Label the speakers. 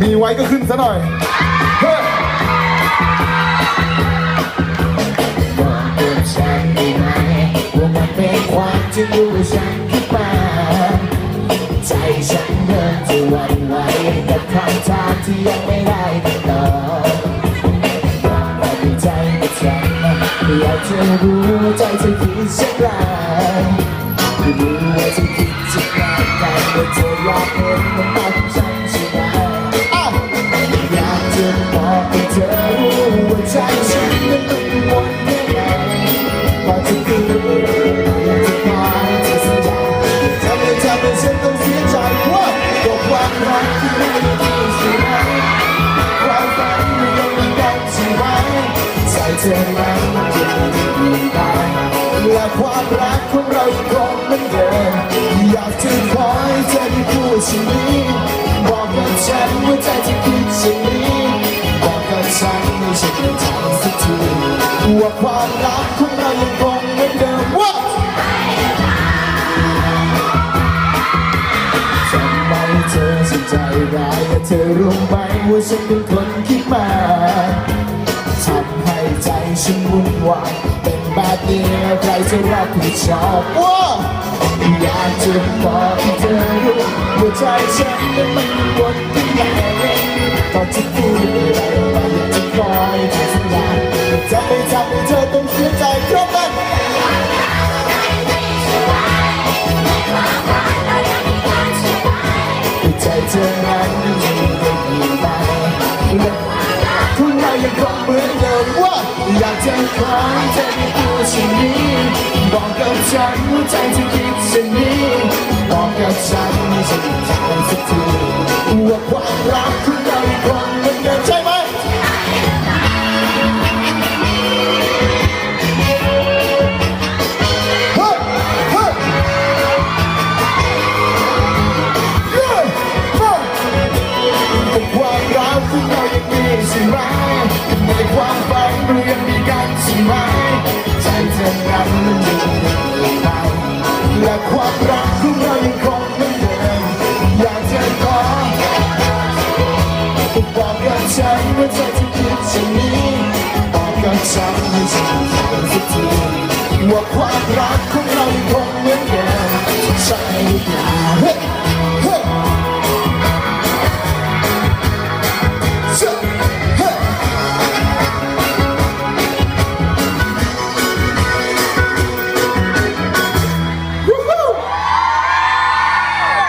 Speaker 1: มีไว้ก็ขึ้นซะหน่อยเฮ้ยบอกกับฉันได้ไหมว่ามันเป็นความจริงหรือฉันคิดมาใจฉันเริ่มจะหวั่นไหวกับคำถามที่ยังไม่ได้คำตอบแต่ในใจกับฉันอยากจะรู้ใจเธอคิดเช่นไร ใจฉันนั้นมันวนแค่ไหนพอจะพูดอยากจะขอให้เธอสัญญาทำให้ทำให้ฉันต้องเสียใจว่าบอกความรักที่ไม่ดีใช่ไหมความฝันมันยังไม่ได้ใช่ไหมใจเธอนั้นจะไม่ได้และความรักของเรายังคงเหมือนเดิมอยากจะขอให้เธอได้พูดสิ่งนี้ ใจร้ายและเธอรู้ไหมว่าฉันเป็นคนคิดมาทำให้ใจฉันวุ่นวายเป็นแบบนี้ใครจะรับผิดชอบว่าอยากจะบอกให้เธอรู้ว่าใจฉันนั้นมันวนที่ไหนก่อนจะพูดอะไรออกมาอยากจะคอยเธอสัญญาจะไม่ทำให้เธอต้องเสียใจเพราะมันใจ เธอนั้นยังไม่มีไหมคุณเรายังคงเหมือนเดิมว่าอยากจะขอให้เธอได้พูสิ่งนี้ บอกกับฉันว่าใจจะคิดสิ่งนี้ บอกกับฉันไม่ใช่ทางสักทีว่าความรักของ ไรในความฝันเรายังมีกันใช่ไหมใจเธอนั้นมันยังคงอยู่เราและความรักของเรายังคงเหมือนเดิมอยากจะขอบอกกับฉันว่าเธอจะคิดเช่นนี้บอกกับฉันให้ฉันรู้สักทีว่าความรักของเรายังคงเหมือนเดิมใช่หรือเปล่า Shut